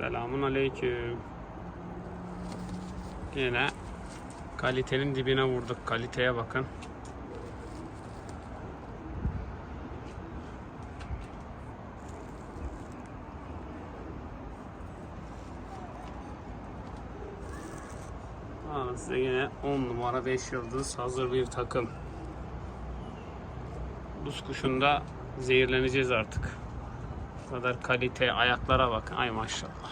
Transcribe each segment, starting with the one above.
Selamun aleyküm. Yine kalitenin dibine vurduk. Kaliteye bakın. Aa, size yine 10 numara 5 yıldız hazır bir takım. Buz kuşunda zehirleneceğiz artık. Bu kadar kalite ayaklara bakın. Ay maşallah.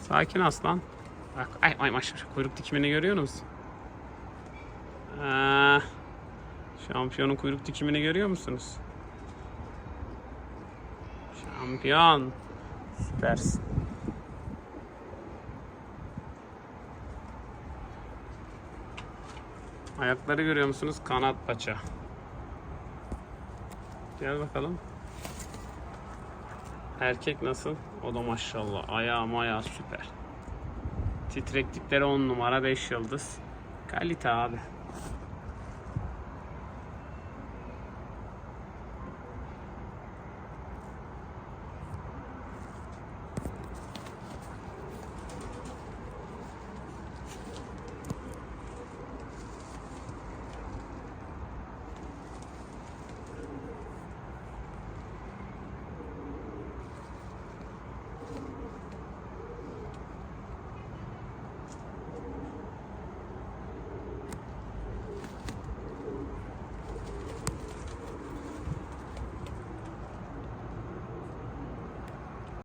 Sakin aslan. Bak ay ay maşallah. Kuyruk dikimini görüyor musun? Aa, şampiyonun kuyruk dikimini görüyor musunuz? Şampiyon. Süpersin. Ayakları görüyor musunuz? Kanat paça. Gel bakalım. Erkek nasıl? O da maşallah. Ayağı maya süper. Titreklikleri 10 numara 5 yıldız. Kalite abi.